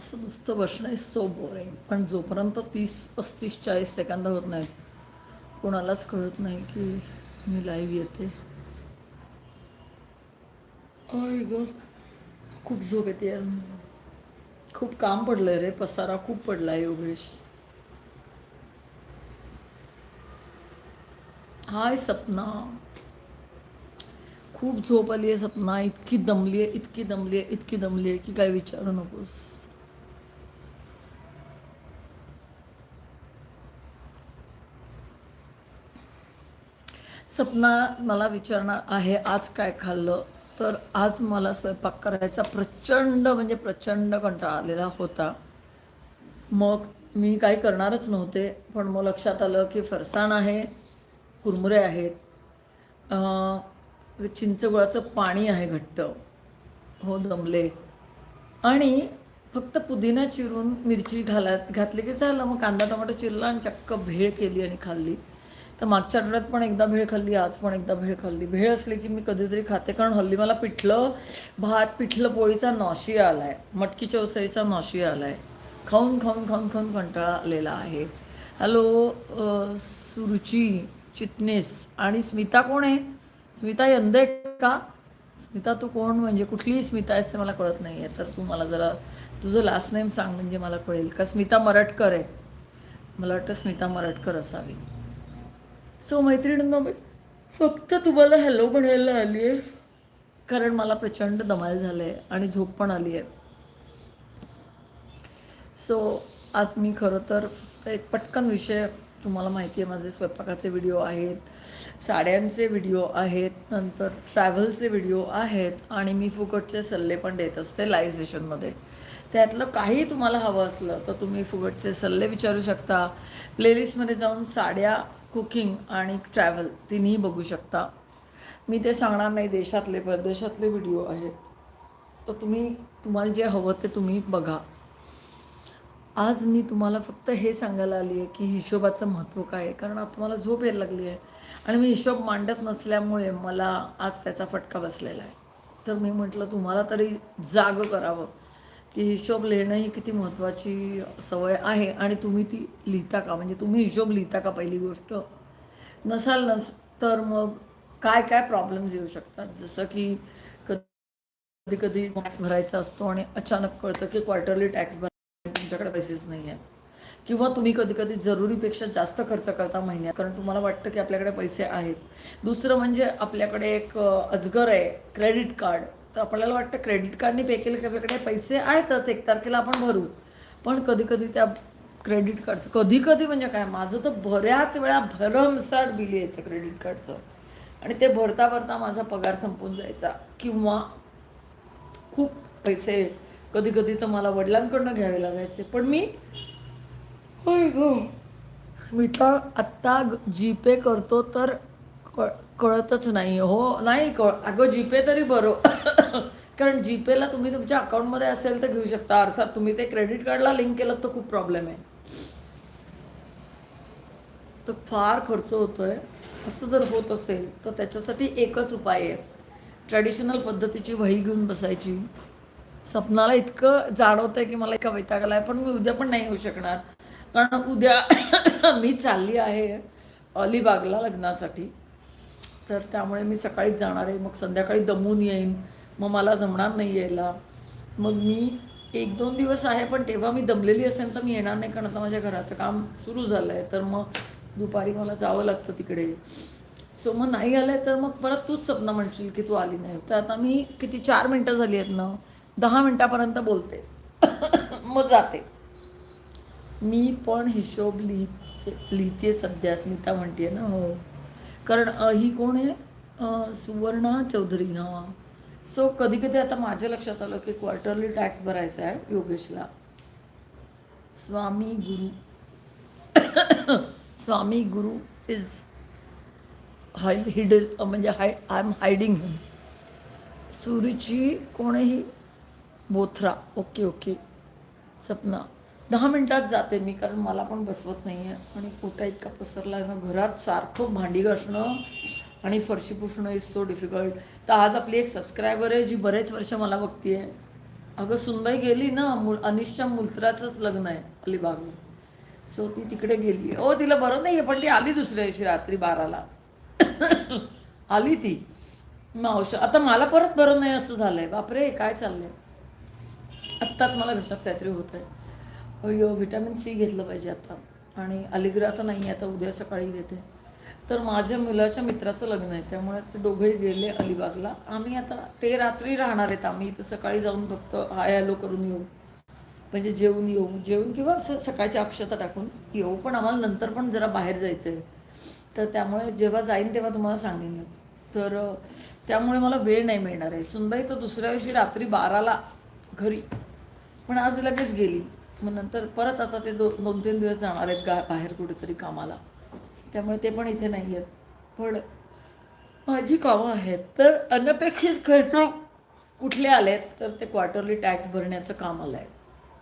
असं नुसतं बसणं आहे सो बोरिंग पण जोपर्यंत तीस पस्तीस चाळीस सेकंद होत नाहीत कोणालाच कळत नाही की मी लाईव्ह येते. अय ग खूप झोप येते खूप काम पडलंय रे पसारा खूप पडलाय योगेश. हाय सपना. खूप झोप आली आहे सपना इतकी दमली आहे इतकी दमली आहे इतकी दमली आहे की काय विचारू नकोस. सपना मला विचारणार आहे आज काय खाल्लं? तर आज मला स्वयंपाक करायचा प्रचंड म्हणजे प्रचंड कंटाळा आलेला होता. मग मी काही करणारच नव्हते पण मग लक्षात आलं की फरसाण आहे कुरमुरे आहेत चिंचगुळाचं पाणी आहे घट्ट. हो दमले. आणि फक्त पुदिना चिरून मिरची घाला घातली की झालं. मग कांदा टोमॅटो चिरला आणि चक्क भेळ केली आणि खाल्ली. तर मागच्या आठवड्यात पण एकदा भेळ खाल्ली आज पण एकदा भेळ खाल्ली. भेळ असली की मी कधीतरी खाते कारण हल्ली मला पिठलं भात पिठलं पोळीचा नॉशिया आला आहे मटकीच्या उसळीचा नॉशिया आला आहे खाऊन खाऊन खाऊन खाऊन कंटाळा आलेला आहे. हॅलो सुरुची चिटणीस आणि स्मिता कोण आहे? स्मिता यंदे का? स्मिता तू कोण? म्हणजे कुठलीही स्मिता आहेस ते मला कळत नाही आहे तर तू मला जरा तुझं लास्ट नेम सांग म्हणजे मला कळेल. का स्मिता मराठकर आहे? मला वाटतं स्मिता मराठकर असावी. सो मैत्रिणींना मी फक्त तुम्हाला हॅलो म्हणायला आली आहे कारण मला प्रचंड दमाल झालं आहे आणि झोप पण आली आहे सो आज मी खरं तर एक पटकन विषय तुम्हाला माहिती आहे माझे स्वयंपाकाचे व्हिडिओ आहेत साड्यांचे व्हिडिओ आहेत नंतर ट्रॅव्हलचे व्हिडिओ आहेत आणि मी फुकटचे सल्ले पण देत असते लाईव्ह सेशनमध्ये त्यातलं काही तुम्हाला हवं असलं तर तुम्ही फुकटचे सल्ले विचारू शकता. प्लेलिस्टमध्ये जाऊन साड्या कुकिंग आणि ट्रॅव्हल तिन्ही बघू शकता. मी ते सांगणार नाही देशातले परदेशातले व्हिडिओ आहेत. तर तुम्ही तुम्हाला जे हवं ते तुम्ही बघा. आज मी तुम्हाला फक्त हे सांगायला आली आहे की हिशोबाचं महत्त्व काय आहे कारण आता मला झोप यायला लागली आहे. आणि मी हिशोब मांडत नसल्यामुळे मला आज त्याचा फटका बसलेला आहे. तर मी म्हटलं तुम्हाला तरी जाग करावं. की हिशोब लिहिणं ही किती महत्त्वाची सवय आहे आणि तुम्ही ती लिहिता का? म्हणजे तुम्ही हिशोब लिहिता का पहिली गोष्ट? नसाल नस तर मग काय काय प्रॉब्लेम्स येऊ शकतात? जसं की कधी कधी टॅक्स भरायचा असतो आणि अचानक कळतं की क्वार्टरली टॅक्स भर तुमच्याकडे पैसेच नाही आहेत. किंवा तुम्ही कधी कधी जरुरीपेक्षा जास्त खर्च करता महिन्यात कारण तुम्हाला वाटतं की आपल्याकडे पैसे आहेत. दुसरं म्हणजे आपल्याकडे एक अजगर आहे क्रेडिट कार्ड तर आपल्याला वाटतं क्रेडिट कार्डने पे केलं की आपल्याकडे पैसे आहेतच एक तारखेला आपण भरू. पण कधी कधी त्या क्रेडिट कार्डचं कधी कधी म्हणजे काय माझं तर बऱ्याच वेळा भरमसाठ बिल यायचं क्रेडिट कार्डचं आणि ते भरता भरता माझा पगार संपून जायचा. किंवा खूप पैसे कधी कधी तर मला वडिलांकडनं घ्यावे लागायचे. पण मी होय गो मी तर आत्ता जी पे करतो तर क कळतच नाही. हो नाही कळ अगं जीपे तरी बरं. कारण जीपेला तुम्ही तुमच्या अकाउंटमध्ये असेल तर घेऊ शकता. अर्थात तुम्ही ते क्रेडिट कार्डला लिंक केलं तर खूप प्रॉब्लेम आहे. तर फार खर्च होतोय. असं जर होत असेल तर त्याच्यासाठी एकच उपाय आहे. ट्रॅडिशनल पद्धतीची वही घेऊन बसायची. स्वप्नाला इतकं जाणवतंय की मला एका वैतागाला आहे पण मी उद्या पण नाही येऊ शकणार. कारण उद्या मी चालली आहे अलिबागला लग्नासाठी. तर त्यामुळे मी सकाळीच जाणार आहे. मग संध्याकाळी दमून येईन. मग मला जमणार नाही यायला. मग मी एक दोन दिवस आहे पण तेव्हा मी दमलेली असेल तर मी येणार नाही कारण आता माझ्या घराचं काम सुरू झालं आहे तर मग दुपारी मला जावं लागतं तिकडे. सो मग नाही आलं आहे तर मग परत तूच स्वप्न म्हणशील की तू आली नाही. तर आता मी किती चार मिनटं झाली आहेत ना दहा मिनटापर्यंत बोलते. मग जाते. मी पण हिशोब लिहि लिहिते सध्या स्मिता म्हणते ना हो. कारण ही कोण आहे? सुवर्णा चौधरी. हां. सो कधी कधी आता माझ्या लक्षात आलं की क्वार्टरली टॅक्स भरायचा आहे योगेशला. स्वामी गुरु. स्वामी गुरु इज हाय हिड म्हणजे hide I am hiding him Suruchi कोणही Bothra. Okay okay Sapna. दहा मिनटात जाते मी कारण मला पण बसवत नाही आहे आणि पोटा इतका पसरला आहे ना घरात सारखं भांडी घासणं आणि फरशी पुसणं इज सो डिफिकल्ट तर आज आपली एक सबस्क्रायबर आहे जी बरेच वर्ष मला बघते अगं सुनबाई गेली ना मु अनिशच्या मुलत्राचंच लग्न आहे अलिबागला. सो ती तिकडे गेली. हो तिला बरं नाही आहे पण ती आली दुसऱ्या दिवशी रात्री बाराला. आली ती. मावश आता मला परत बरं नाही असं झालंय. बापरे काय चाललंय? आत्ताच मला घशात काहीतरी होत आहे अयो व्हिटॅमिन सी घेतलं पाहिजे आता. आणि अलिग्रा आता नाही आता उद्या सकाळी घेते. तर माझ्या मुलाच्या मित्राचं लग्न आहे त्यामुळे ते दोघंही गेले अलिबागला. आम्ही आता ते रात्री राहणार आहेत आम्ही. इथं सकाळी जाऊन फक्त हाय हॅलो करून येऊ. म्हणजे जेवून येऊ. जेवून किंवा असं सकाळच्या अक्षता टाकून येऊ. पण आम्हाला नंतर पण जरा बाहेर जायचं आहे तर त्यामुळे जेव्हा जाईन तेव्हा तुम्हाला सांगेनच तर त्यामुळे मला वेळ नाही मिळणार आहे. सुनबाई तर दुसऱ्या दिवशी रात्री बाराला घरी. पण आज लगेच गेली. मग नंतर परत आता ते दो दोन तीन दिवस जाणार आहेत गा बाहेर कुठेतरी कामाला. त्यामुळे ते पण इथे नाही आहेत. पण माझी कामं आहेत. तर अनपेक्षित खर्च कुठले आलेत तर ते क्वार्टरली टॅक्स भरण्याचं काम आलं आहे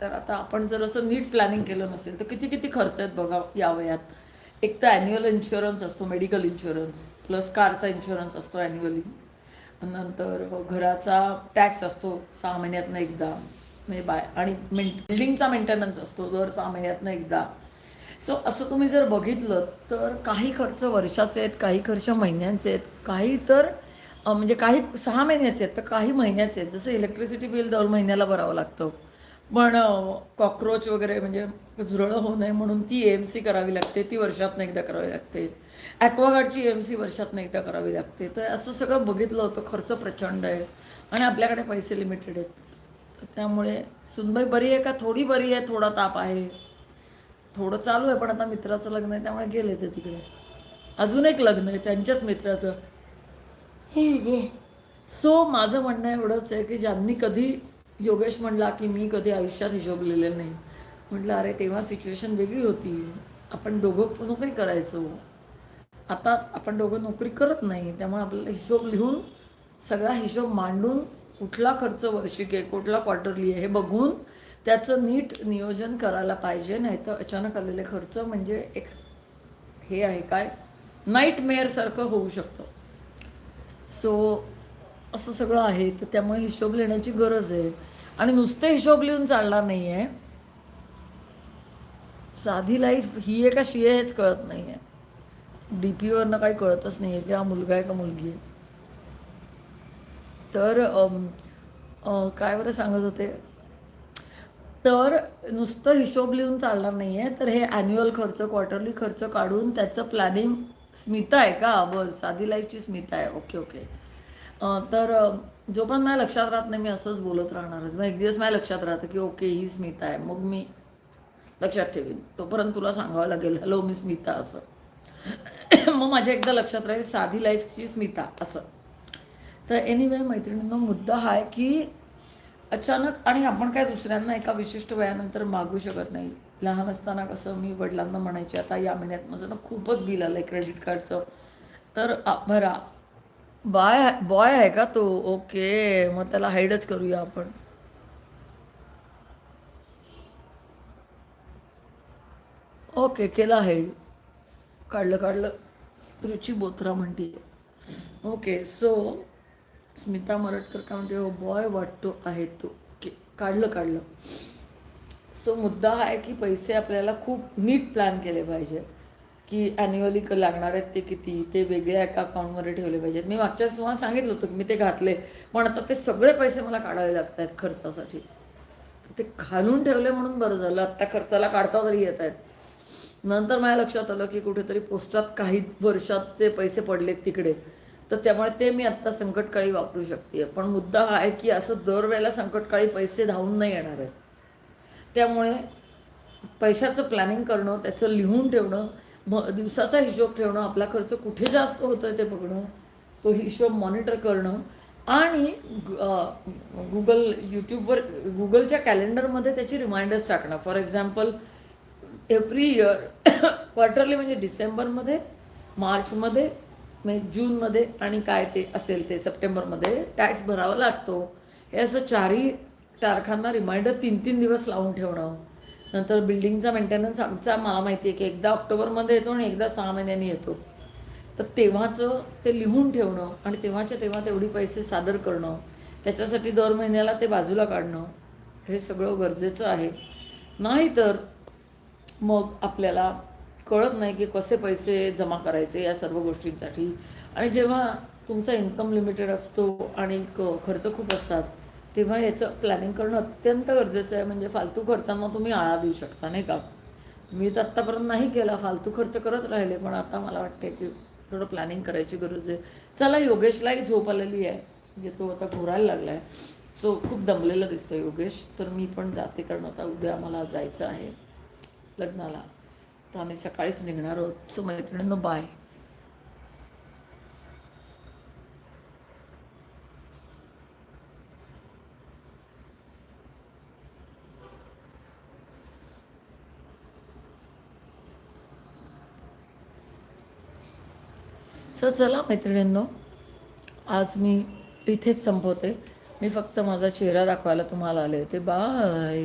तर आता आपण जर असं नीट प्लॅनिंग केलं नसेल तर किती किती खर्च आहेत बघा या वयात? एक तर ॲन्युअल इन्शुरन्स असतो मेडिकल इन्शुरन्स प्लस कारचा इन्शुरन्स असतो ॲन्युअली नंतर घराचा टॅक्स असतो सहा महिन्यातनं एकदा. म्हणजे बाय आणि मेन बिल्डिंगचा मेंटेनन्स असतो दर सहा महिन्यातनं एकदा. सो असं तुम्ही जर बघितलं तर काही खर्च वर्षाचे आहेत काही खर्च महिन्यांचे आहेत काही तर म्हणजे काही सहा महिन्याचे आहेत तर काही महिन्याचे आहेत. जसं इलेक्ट्रिसिटी बिल दर महिन्याला भरावं लागतं. पण कॉक्रोच वगैरे म्हणजे झुरळं होऊ नये म्हणून ती एम सी करावी लागते ती वर्षातनं एकदा करावी लागते. ॲक्वागार्डची ए एम सी वर्षातनं एकदा करावी लागते. तर असं सगळं बघितलं होतं खर्च प्रचंड आहे. आणि आपल्याकडे पैसे लिमिटेड आहेत. त्यामुळे सुनबाई बरी आहे का? थोडी बरी आहे थोडा ताप आहे. थोडं चालू आहे पण आता मित्राचं लग्न आहे त्यामुळे गेले ते तिकडे. अजून एक लग्न आहे त्यांच्याच मित्राचं. हे सो माझं म्हणणं एवढंच आहे की ज्यांनी कधी योगेश म्हणला की मी कधी आयुष्यात हिशोबलेलं नाही म्हटलं अरे तेव्हा सिच्युएशन वेगळी होती. आपण दोघं नोकरी करायचो. आता आपण दोघं नोकरी करत नाही त्यामुळे आपल्याला हिशोब लिहून सगळा हिशोब मांडून कुठला खर्च वार्षिक आहे कुठला क्वार्टरली आहे हे बघून त्याचं नीट नियोजन करायला पाहिजे नाही तर अचानक आलेले खर्च म्हणजे एक हे आहे काय नाईट मेअरसारखं होऊ शकतं. सो असं सगळं आहे तर त्यामुळे हिशोब लिहिण्याची गरज आहे. आणि नुसते हिशोब लिहून चालणार नाही आहे साधी लाईफ ही आहे का शी आहे हेच कळत नाही आहे डी पीवरनं काही कळतच नाही आहे की हा मुलगा आहे का मुलगी आहे. तर काय बरं सांगत होते? तर नुसतं हिशोब लिहून चालणार नाही आहे तर हे ॲन्युअल खर्च क्वार्टरली खर्च काढून त्याचं प्लॅनिंग स्मिता आहे का? बरं साधी लाईफची स्मिता आहे. ओके ओके तर जो पण माझ्या लक्षात राहत नाही मी असंच बोलत राहणारच. मग एक दिवस माझ्या लक्षात राहतं की ओके ही स्मिता आहे. मग मी लक्षात ठेवीन. तोपर्यंत तुला सांगावं लागेल हॅलो मी स्मिता असं. मग माझ्या एकदा लक्षात राहील साधी लाईफची स्मिता असं. तर एनिवे मैत्रिणींनो मुद्दा हा आहे की अचानक आणि आपण काय दुसऱ्यांना एका विशिष्ट वयानंतर मागू शकत नाही. लहान असताना कसं मी वडिलांना म्हणायचे आता या महिन्यात माझं ना खूपच बिल आलं आहे क्रेडिट कार्डचं तर भरा. बाय बॉय आहे का तो? ओके मग त्याला हाईडच करूया आपण. ओके केला हाईड काढलं काढलं. रुची बोथरा म्हणते ओके सो स्मिता मरटकर का म्हणते हो बॉय वाटतो आहे तो. ओके काढलं काढलं. सो मुद्दा हा आहे की पैसे आपल्याला खूप नीट प्लॅन केले पाहिजे. की ॲन्युअली क लागणार आहेत ते किती? ते वेगळ्या एका अकाउंटमध्ये ठेवले पाहिजेत. मी मागच्या वेळेस तुम्हाला सांगितलं होतं की मी ते घातले. पण आता ते सगळे पैसे मला काढावे लागत आहेत खर्चासाठी. ते घालून ठेवले म्हणून बरं झालं. आत्ता खर्चाला काढता तरी येत आहेत. नंतर माझ्या लक्षात आलं की कुठेतरी पोस्टात काही वर्षाचे पैसे पडलेत तिकडे तर त्यामुळे ते मी आत्ता संकटकाळी वापरू शकते. पण मुद्दा हा आहे की असं दरवेळेला संकटकाळी पैसे धावून नाही येणार आहेत. त्यामुळे पैशाचं प्लॅनिंग करणं त्याचं लिहून ठेवणं मग दिवसाचा हिशोब ठेवणं आपला खर्च कुठे जास्त होतो आहे ते बघणं तो हिशोब मॉनिटर करणं आणि गुगल यूट्यूबवर गुगलच्या कॅलेंडरमध्ये त्याची रिमाइंडर्स टाकणं. For example every year quarterly म्हणजे डिसेंबरमध्ये मार्चमध्ये म्हणजे जूनमध्ये आणि काय ते असेल ते सप्टेंबरमध्ये टॅक्स भरावा लागतो. हे असं चारही तारखांना रिमाइंडर तीन तीन दिवस लावून ठेवणं. नंतर बिल्डिंगचा मेंटेनन्स आमचा मला माहिती आहे की एकदा ऑक्टोबरमध्ये येतो आणि एकदा सहा महिन्यांनी येतो. तर तेव्हाचं ते लिहून ठेवणं आणि तेव्हाच्या तेव्हा तेवढी पैसे सादर करणं. त्याच्यासाठी दर महिन्याला ते बाजूला काढणं. हे सगळं गरजेचं आहे. नाहीतर मग आपल्याला कळत नाही की कसे पैसे जमा करायचे या सर्व गोष्टींसाठी. आणि जेव्हा तुमचा इन्कम लिमिटेड असतो आणि क- खर्च खूप असतात तेव्हा याचं प्लॅनिंग करणं अत्यंत गरजेचं आहे. म्हणजे फालतू खर्चांना तुम्ही आळा देऊ शकता नाही का? मी तर आत्तापर्यंत नाही केला फालतू खर्च करत राहिले पण आता मला वाटते की थोडं प्लॅनिंग करायची गरज आहे. चला योगेशलाही झोप आलेली आहे. म्हणजे तो आता घोरायला लागला आहे सो खूप दमलेला दिसतो योगेश. तर मी पण जाते कारण आता उद्या मला जायचं आहे लग्नाला. तर आम्ही सकाळीच निघणार आहोत. सो मैत्रिणींनो बाय सो चला मैत्रिणींनो आज मी इथेच संपवते. मी फक्त माझा चेहरा दाखवायला तुम्हाला आले होते. बाय